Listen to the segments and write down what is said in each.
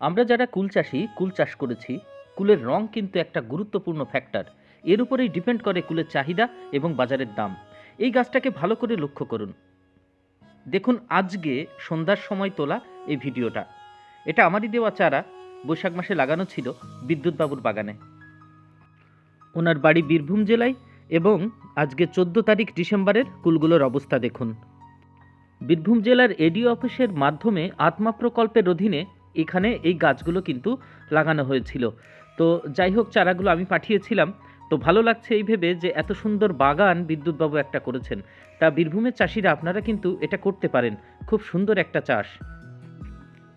আমরা যারা কুল চাষি, কুল চাষ করেছি, কুলের রং কিন্তু একটা গুরুত্বপূর্ণ ফ্যাক্টর এর উপরেই ডিপেন্ড করে কুলের চাহিদা এবং বাজারের দাম। এই গাছটাকে ভালো করে লক্ষ্য করুন। দেখুন আজকে সন্ধ্যার সময় তোলা এই ভিডিওটা। এটা আমারই দেওয়া চারা, বৈশাখ মাসে লাগানো ছিল বিদ্যুৎবাবুর বাগানে। ওনার বাড়ি বীরভূম জেলায় এবং আজকে চোদ্দ তারিখ ডিসেম্বরের কুলগুলোর অবস্থা দেখুন। বীরভূম জেলার এডিও অফিসের মাধ্যমে আত্মা প্রকল্পের অধীনে এখানে এই গাছগুলো কিন্তু লাগানো হয়েছিল। তো যাই হোক, চারাগুলো আমি পাঠিয়েছিলাম। তো ভালো লাগছে এই ভেবে যে এত সুন্দর বাগান বিদ্যুৎবাবু একটা করেছেন। তা বীরভূমের চাষিরা আপনারা কিন্তু এটা করতে পারেন। খুব সুন্দর একটা চাষ।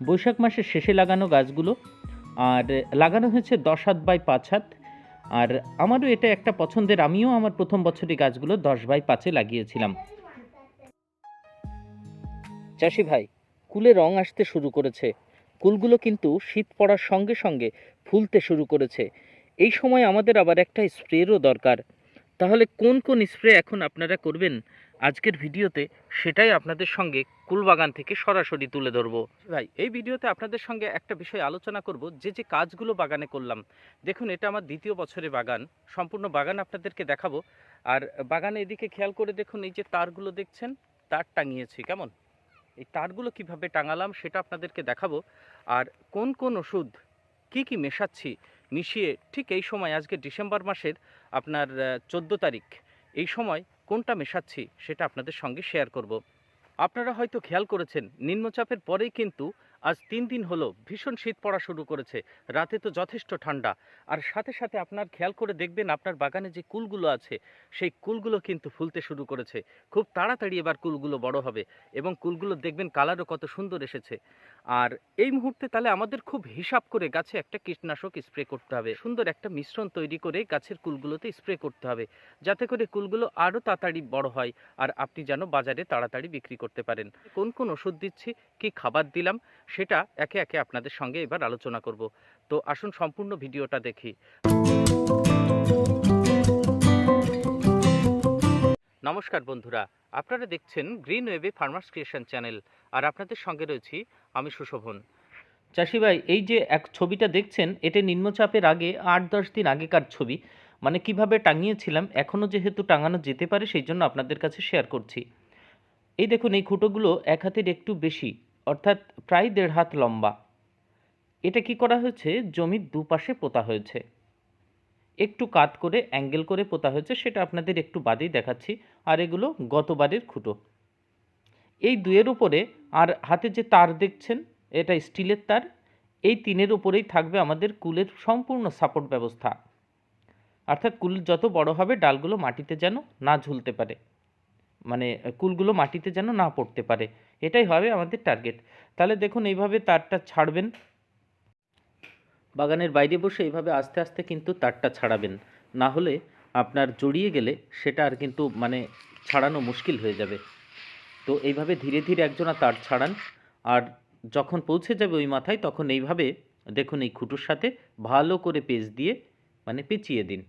বৈশাখ মাসের শেষে লাগানো গাছগুলো, আর লাগানো হয়েছে দশ হাত বাই পাঁচ হাত। আর আমারও এটা একটা পছন্দের, আমিও আমার প্রথম বছরে গাছগুলো দশ বাই পাঁচে লাগিয়েছিলাম। চাষি ভাই, কুলে রং আসতে শুরু করেছে। কুলগুলো কিন্তু শীত পড়ার সঙ্গে সঙ্গে ফুলতে শুরু করেছে। এই সময় আমাদের আবার একটা স্প্রেরও দরকার। তাহলে কোন কোন স্প্রে এখন আপনারা করবেন? আজকের ভিডিওতে সেটাই আপনাদের সঙ্গে কুলবাগান থেকে সরাসরি তুলে ধরবো। ভাই, এই ভিডিওতে আপনাদের সঙ্গে একটা বিষয় আলোচনা করব, যে যে কাজগুলো বাগানে করলাম। দেখুন, এটা আমার দ্বিতীয় বছরে বাগান। সম্পূর্ণ বাগান আপনাদেরকে দেখাবো। আর বাগানে এদিকে খেয়াল করে দেখুন, এই যে তারগুলো দেখছেন, তার টাঙিয়েছি, কেমন? এই তারগুলো কীভাবে টাঙালাম সেটা আপনাদেরকে দেখাবো। আর কোন কোন ওষুধ কি কি মেশাচ্ছি মিশিয়ে ঠিক এই সময়, আজকে ডিসেম্বর মাসের আপনার চোদ্দ তারিখ, এই সময় কোনটা মেশাচ্ছি সেটা আপনাদের সঙ্গে শেয়ার করব। আপনারা হয়তো খেয়াল করেছেন, নিম্নচাপের পরেই কিন্তু আজ তিন দিন হলো ভীষণ শীত পড়া শুরু করেছে। রাতে তো যথেষ্ট ঠান্ডা। আর সাথে সাথে আপনার খেয়াল করে দেখবেন আপনার বাগানে যে কুলগুলো আছে, সেই কুলগুলো কিন্তু ফুলতে শুরু করেছে। খুব তাড়াতাড়ি এবার কুলগুলো বড় হবে এবং কুলগুলো দেখবেন কালারও কত সুন্দর এসেছে। আর এই মুহূর্তে তাহলে আমাদের খুব হিসাব করে গাছে একটা কীটনাশক স্প্রে করতে হবে। সুন্দর একটা মিশ্রণ তৈরি করে গাছের কুলগুলোতে স্প্রে করতে হবে, যাতে করে কুলগুলো আরও তাড়াতাড়ি বড় হয় আর আপনি যেন বাজারে তাড়াতাড়ি বিক্রি করতে পারেন। কোন কোন ওষুধ দিচ্ছি, কি খাবার দিলাম সেটা একে একে আপনাদের সঙ্গে এবার আলোচনা করব। তো আসুন সম্পূর্ণ ভিডিওটা দেখি। নমস্কার বন্ধুরা, আপনারা দেখছেন গ্রিন ওয়েবে ফার্মার্স ক্রিয়েশন চ্যানেল, আর আপনাদের সঙ্গে রয়েছি আমি সুশোভন। চাষি ভাই এই যে এক ছবিটা দেখছেন, এটা নিম্নচাপের আগে আট দশ দিন আগেকার ছবি মানে কীভাবে টাঙিয়েছিলাম এখনও যেহেতু টাঙানো যেতে পারে, সেই জন্য আপনাদের কাছে শেয়ার করছি। এই দেখুন, এই খুঁটোগুলো এক হাতের একটু বেশি। অর্থাৎ প্রায় দেড় হাত লম্বা। এটা কি করা হয়েছে? জমির দুপাশে পোতা হয়েছে। একটু কাত করে, অ্যাঙ্গেল করে পোতা হয়েছে, সেটা আপনাদের একটু বাদেই দেখাচ্ছি। আর এগুলো গতবারের খুঁটো। এই দুয়ের উপরে, আর হাতে যে তার দেখছেন, এটা স্টিলের তার, এই তিনের উপরেই থাকবে আমাদের কুলের সম্পূর্ণ সাপোর্ট ব্যবস্থা। অর্থাৎ কুল যত বড় হবে, ডালগুলো মাটিতে যেন না ঝুলতে পারে। মানে কুলগুলো মাটিতে যেন না পড়তে পারে। এটাই হবে আমাদের টার্গেট তাহলে দেখুন এইভাবে তারটা ছাড়বেন। বাগানের বাইরে বসে এইভাবে আস্তে আস্তে কিন্তু তারটা ছাড়াবেন। না হলে আপনার জড়িয়ে গেলে সেটা আর কিন্তু মানে ছাড়ানো মুশকিল হয়ে যাবে। তো এইভাবে ধীরে ধীরে একজনা তার ছাড়ান। আর যখন পৌঁছে যাবে ওই মাথায় তখন এইভাবে দেখুন এই খুঁটোর সাথে ভালো করে পেঁচ দিয়ে মানে পেঁচিয়ে দিন।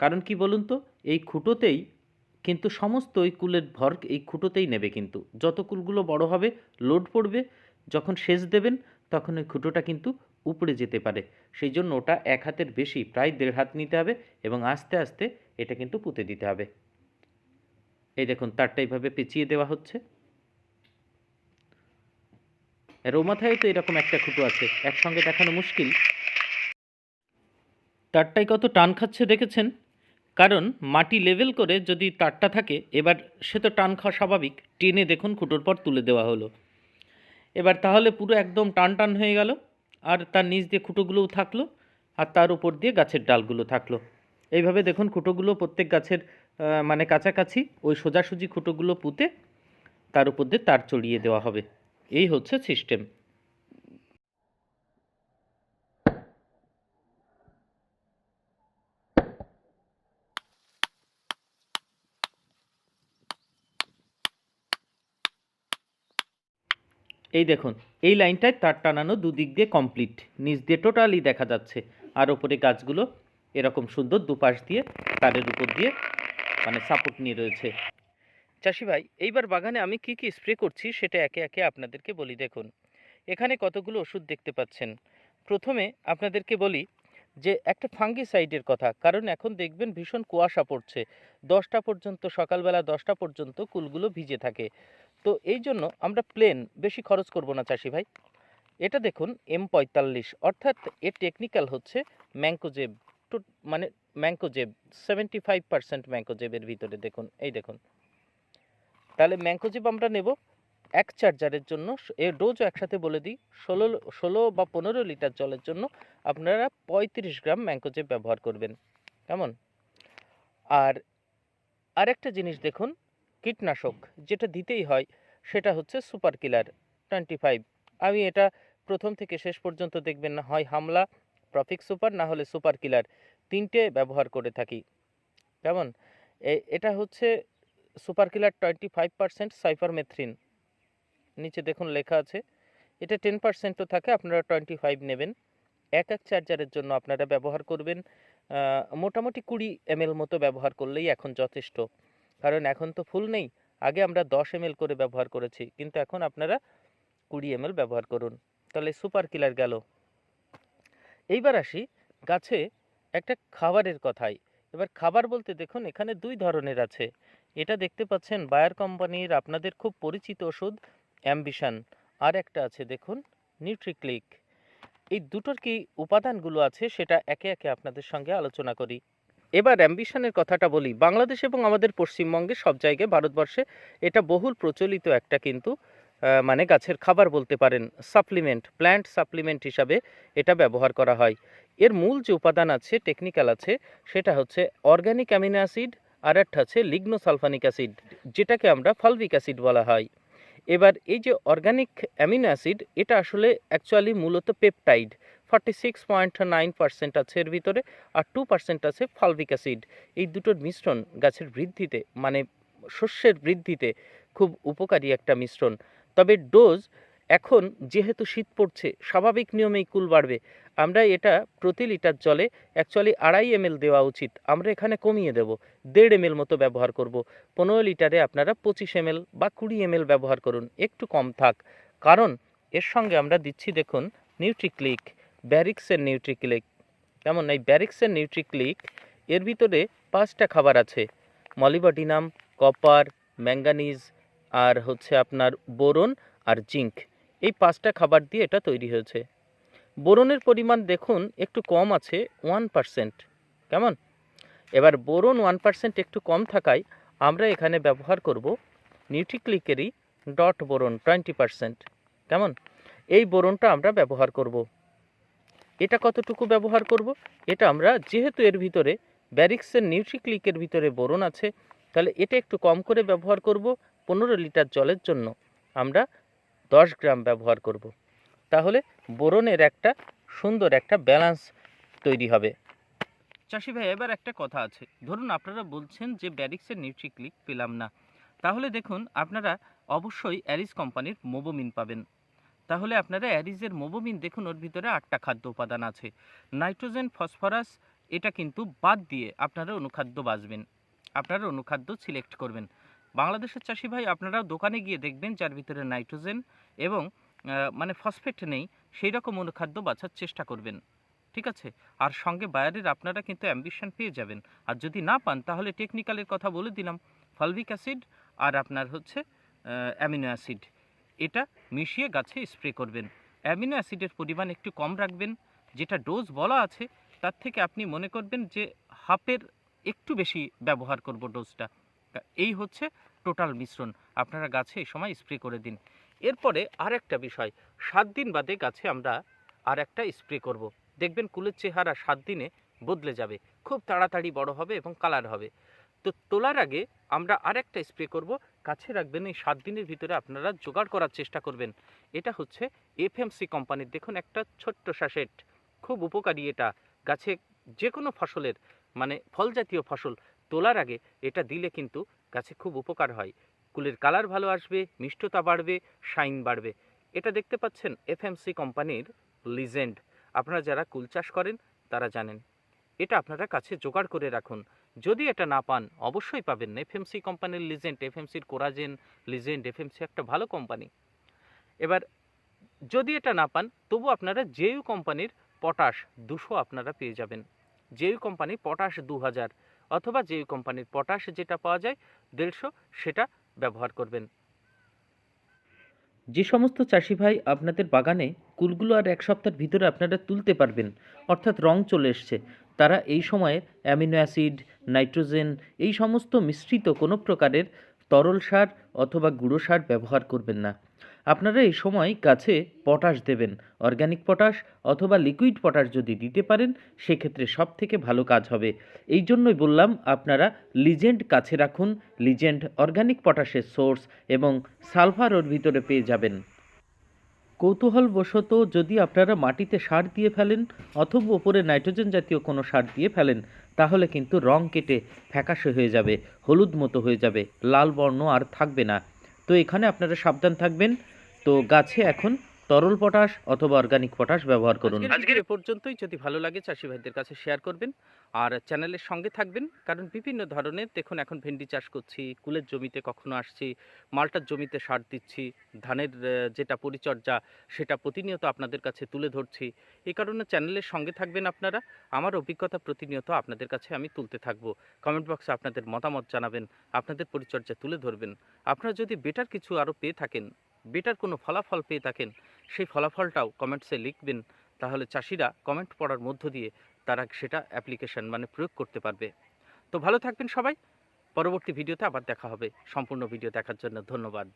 কারণ কি বলুন তো? এই খুঁটোতেই কিন্তু সমস্ত ওই কুলের ভর এই খুঁটোতেই নেবে কিন্তু। যত কুলগুলো বড় হবে, লোড পড়বে, যখন সেচ দেবেন, তখন ওই খুঁটোটা কিন্তু উপরে যেতে পারে। সেই জন্য ওটা এক হাতের বেশি, প্রায় দেড় হাত নিতে হবে এবং আস্তে আস্তে এটা কিন্তু পুঁতে দিতে হবে। এই দেখুন, তারটা এইভাবে পেঁচিয়ে দেওয়া হচ্ছে। আর ও মাথায় তো এরকম একটা খুঁটো আছে, একসঙ্গে দেখানো মুশকিল। তারটাই কত টান খাচ্ছে দেখেছেন? কারণ মাটি লেভেল করে যদি তারটা থাকে, এবার সে তো টান খাওয়া স্বাভাবিক। টেনে দেখুন খুঁটোর পর তুলে দেওয়া হলো। এবার তাহলে পুরো একদম টান টান হয়ে গেল। আর তার নিচ দিয়ে খুঁটোগুলোও থাকল আর তার উপর দিয়ে গাছের ডালগুলো থাকল। এইভাবে দেখুন খুঁটোগুলো প্রত্যেক গাছের মানে কাছাকাছি ওই সোজাসুজি খুঁটোগুলো পুঁতে তার উপর দিয়ে তার চড়িয়ে দেওয়া হবে। এই হচ্ছে সিস্টেম এই দেখুন, এই লাইনটায় তার টানানো দুদিক দিয়ে কমপ্লিট নিচ দিয়ে টোটালি দেখা যাচ্ছে। আর ওপরে গাছগুলো এরকম সুন্দর দুপাশ দিয়ে, তারের উপর দিয়ে মানে সাপোর্ট নিয়ে রয়েছে। চাষি ভাই, এইবার বাগানে আমি কি কি স্প্রে করছি সেটা একে একে আপনাদেরকে বলি দেখুন। এখানে কতগুলো ওষুধ দেখতে পাচ্ছেন। প্রথমে আপনাদেরকে বলি যে একটা ফাঙ্গিসাইডের কথা, কারণ এখন দেখবেন ভীষণ কুয়াশা পড়ছে। দশটা পর্যন্ত, সকালবেলা দশটা পর্যন্ত কুলগুলো ভিজে থাকে। তো এই জন্য আমরা প্লেন বেশি খরচ করব না, চাষি ভাই। এটা দেখুন এম পঁয়তাল্লিশ। অর্থাৎ এর টেকনিক্যাল হচ্ছে ম্যাঙ্কোজেব টু মানে ম্যাঙ্কোজেব সেভেন্টি ফাইভ পার্সেন্ট ম্যাঙ্কোজেবের ভিতরে দেখুন, এই দেখুন। তাহলে ম্যাঙ্কোজেব আমরা নেব এক চার্জারের জন্য। এর ডোজও একসাথে বলে দিই। ষোলো ষোলো বা পনেরো লিটার জলের জন্য আপনারা পঁয়ত্রিশ গ্রাম ম্যাঙ্কোজেব ব্যবহার করবেন। কেমন? আর আরেকটা জিনিস দেখুন কীটনাশক যেটা দিতেই হয়, সেটা হচ্ছে সুপার কিলার টোয়েন্টি ফাইভ। আমি এটা প্রথম থেকে শেষ পর্যন্ত দেখবেন না, হয় হামলা প্রফিক সুপার, না হলে সুপার কিলার, তিনটে ব্যবহার করে থাকি। কেমন? এটা হচ্ছে super killer twenty five percent cypermethrin. নিচে দেখুন লেখা আছে, এটা টেন পার্সেন্টও থাকে, আপনারা টোয়েন্টি ফাইভ নেবেন। এক এক চার্জারের জন্য আপনারা ব্যবহার করবেন মোটামুটি কুড়ি এমএল মতো ব্যবহার করলেই এখন যথেষ্ট। কারণ এখন তো ফুল নেই। আগে আমরা দশ এমএল করে ব্যবহার করেছি, কিন্তু এখন আপনারা কুড়ি এমএল ব্যবহার করুন। তাহলে সুপার কিলার গেল। এইবার আসি গাছে একটা খাবারের কথাই। এবার খাবার বলতে দেখুন, এখানে দুই ধরনের আছে। এটা দেখতে পাচ্ছেন বায়ার কোম্পানির আপনাদের খুব পরিচিত ওষুধ, অ্যাম্বিশন। আর একটা আছে দেখুন, নিউট্রিক্লিক। এই দুটোর কি উপাদানগুলো আছে সেটা একে একে আপনাদের সঙ্গে আলোচনা করি। এবার অ্যাম্বিশনের কথাটা বলি। বাংলাদেশ এবং আমাদের পশ্চিমবঙ্গে সব জায়গায় ভারতবর্ষে এটা বহুল প্রচলিত একটা কিন্তু মানে গাছের খাবার বলতে পারেন সাপ্লিমেন্ট প্ল্যান্ট সাপ্লিমেন্ট হিসাবে এটা ব্যবহার করা হয়। এর মূল যে উপাদান আছে টেকনিক্যাল আছে, সেটা হচ্ছে অর্গানিক অ্যামিনো অ্যাসিড আর একটা আছে লিগনোসালফানিক অ্যাসিড যেটাকে আমরা ফালভিক অ্যাসিড বলা হয়। এবার এই যে অর্গানিক অ্যামিনো অ্যাসিড এটা আসলে অ্যাকচুয়ালি মূলত peptide forty six point nine percent আছে এর ভিতরে আর টু পার্সেন্ট আছে ফালভিক অ্যাসিড এই দুটোর মিশ্রণ গাছের বৃদ্ধিতে মানে শস্যের বৃদ্ধিতে খুব উপকারী একটা মিশ্রণ। তবে ডোজ এখন যেহেতু শীত পড়ছে, স্বাভাবিক নিয়মেই কুল বাড়বে। আমরা এটা প্রতি লিটার জলে অ্যাকচুয়ালি আড়াই এম দেওয়া উচিত। আমরা এখানে কমিয়ে দেব, দেড় এম মতো ব্যবহার করব। পনেরো লিটারে আপনারা পঁচিশ এম বা কুড়ি এম ব্যবহার করুন, একটু কম থাক। কারণ এর সঙ্গে আমরা দিচ্ছি দেখুন নিউট্রিক্লিক ব্যারিক্সের নিউট্রিক্লিক। কেমন? এই ব্যারিক্সের নিউট্রিক্লিক, এর ভিতরে পাঁচটা খাবার আছে। মলিবডিনাম, কপার, ম্যাঙ্গানিজ আর হচ্ছে আপনার বোরন আর জিঙ্ক। এই পাঁচটা খাবার দিয়ে এটা তৈরি হয়েছে। বোরনের পরিমাণ দেখুন, একটু কম আছে, ওয়ান পারসেন্ট। কেমন? এবার বোরন ওয়ান পারসেন্ট একটু কম থাকায় আমরা এখানে ব্যবহার করব নিউট্রিক্লিকেরই ডট বোরন, টোয়েন্টি পারসেন্ট। কেমন? এই বোরনটা আমরা ব্যবহার করব। এটা কতটুকু ব্যবহার করব? এটা আমরা যেহেতু এর ভিতরে ব্যারিক্সের নিউট্রিক্লিকের ভিতরে বোরন আছে, তাহলে এটা একটু কম করে ব্যবহার করব, পনেরো লিটার জলের জন্য আমরা দশ গ্রাম ব্যবহার করব। তাহলে বোরনের একটা সুন্দর একটা ব্যালেন্স তৈরি হবে। চাষি ভাই, এবার একটা কথা আছে। ধরুন আপনারা বলছেন যে ব্যারিক্সের নিউট্রিক্লিক পেলাম না। তাহলে দেখুন, আপনারা অবশ্যই অ্যারিস কোম্পানির মোবোমিন পাবেন। তাহলে আপনারা অ্যারিজের মোবোমিন দেখুন, ওর ভিতরে আটটা খাদ্য উপাদান আছে। নাইট্রোজেন, ফসফরাস, এটা কিন্তু বাদ দিয়ে আপনারা অনুখাদ্য বাঁচবেন। আপনারা অনুখাদ্য সিলেক্ট করবেন। বাংলাদেশের চাষি ভাই আপনারা দোকানে গিয়ে দেখবেন যার ভিতরে নাইট্রোজেন এবং মানে ফসফেট নেই, সেই রকম অনুখাদ্য বাছার চেষ্টা করবেন। ঠিক আছে? আর সঙ্গে বায়ারের আপনারা কিন্তু অ্যাম্বিশন পেয়ে যাবেন। আর যদি না পান, তাহলে টেকনিক্যালের কথা বলে দিলাম। ফালভিক অ্যাসিড আর আপনার হচ্ছে অ্যামিনো অ্যাসিড। এটা মিশিয়ে গাছে স্প্রে করবেন। অ্যামিনো অ্যাসিডের পরিমাণ একটু কম রাখবেন। যেটা ডোজ বলা আছে, তার থেকে আপনি মনে করবেন যে হাফের একটু বেশি ব্যবহার করব ডোজটা। এই হচ্ছে টোটাল মিশ্রণ। আপনারা গাছে এই সময় স্প্রে করে দিন। এরপরে আর একটা বিষয়, সাত দিন বাদে গাছে আমরা আর একটা স্প্রে করব। দেখবেন কুলের চেহারা সাত দিনে বদলে যাবে। খুব তাড়াতাড়ি বড় হবে এবং কালার হবে। তো তোলার আগে আমরা আর একটা স্প্রে করব কাছে রাখবেন, এই সাত দিনের ভিতরে আপনারা জোগাড় করার চেষ্টা করবেন। এটা হচ্ছে এফএমসি কোম্পানির, দেখুন একটা ছোট্ট স্যাশেট খুব উপকারী এটা। গাছে যে কোনো ফসলের মানে ফল জাতীয় ফসল তোলার আগে এটা দিলে কিন্তু গাছে খুব উপকার হয়। কুলের কালার ভালো আসবে, মিষ্টতা বাড়বে, শাইন বাড়বে। এটা দেখতে পাচ্ছেন এফএমসি কোম্পানির লিজেন্ড। আপনারা যারা কুল চাষ করেন, তারা জানেন। এটা আপনারা কাছে জোগাড় করে রাখুন। যদি এটা না পান, অবশ্যই পাবেন এফএমসি কোম্পানির লিজেন্ড এফএমসির কোরাজেন লিজেন্ড এফএমসি একটা ভালো কোম্পানি। এবার, যদি এটা না পান, তবু আপনারা জেইউ কোম্পানির পটাশ দুশো আপনারা পেয়ে যাবেন। জেইউ কোম্পানি পটাশ দু হাজার অথবা জেইউ কোম্পানির পটাশ যেটা পাওয়া যায়, দেড়শো সেটা ব্যবহার করবেন। যে সমস্ত চাষি ভাই আপনাদের বাগানে কুলগুলো আর এক সপ্তাহের ভিতরে আপনারা তুলতে পারবেন, অর্থাৎ রং চলে এসছে, তারা এই সময়ে অ্যামিনো অ্যাসিড নাইট্রোজেন, এই সমস্ত মিশ্রিত কোনো প্রকারের তরল সার অথবা গুঁড়ো সার ব্যবহার করবেন না। আপনারা এই সময় গাছে পটাশ দেবেন, অর্গানিক পটাশ অথবা লিকুইড পটাশ যদি দিতে পারেন, সেক্ষেত্রে সব থেকে ভালো কাজ হবে। এই জন্যই বললাম, আপনারা লিজেন্ড কাছে রাখুন, লিজেন্ড অর্গানিক পটাশের সোর্স এবং সালফার ওর ভিতরে পেয়ে যাবেন। কৌতূহলবশত যদি আপনারা মাটিতে সার দিয়ে ফেলেন অথবা ওপরে নাইট্রোজেন জাতীয় কোনো সার দিয়ে ফেলেন তাহলে কিন্তু রং কেটে ফ্যাকাশে হয়ে যাবে, হলুদ মতো হয়ে যাবে, লাল বর্ণ আর থাকবে না। তো এখানে আপনারা সাবধান থাকবেন। তো গাছে এখন তরল পটাশ অথবা অর্গানিক পটাশ ব্যবহার করুন। আজকের পর্যন্তই। যদি ভালো লাগে, চাষি ভাইদের কাছে শেয়ার করবেন আর চ্যানেলের সঙ্গে থাকবেন। কারণ বিভিন্ন ধরনের, দেখুন এখন ভেন্ডি চাষ করছি, কুলের জমিতে কখনো আসছি, মালটার জমিতে সার দিচ্ছি, ধানের যেটা পরিচর্যা সেটা প্রতিনিয়ত আপনাদের কাছে তুলে ধরছি। এই কারণে চ্যানেলের সঙ্গে থাকবেন আপনারা। আমার অভিজ্ঞতা প্রতিনিয়ত আপনাদের কাছে আমি তুলতে থাকব। কমেন্ট বক্সে আপনাদের মতামত জানাবেন, আপনাদের পরিচর্যা তুলে ধরবেন। আপনারা যদি বেটার কিছু আরও পেয়ে থাকেন, বেটার কোনো ফলাফল পেয়ে থাকেন সেই ফলাফলটাও কমেন্টসে লিখবেন। তাহলে চাষিরা কমেন্ট পড়ার মধ্য দিয়ে তারা সেটা অ্যাপ্লিকেশন মানে প্রয়োগ করতে পারবে। তো ভালো থাকবেন সবাই। পরবর্তী ভিডিওতে আবার দেখা হবে। সম্পূর্ণ ভিডিও দেখার জন্য ধন্যবাদ।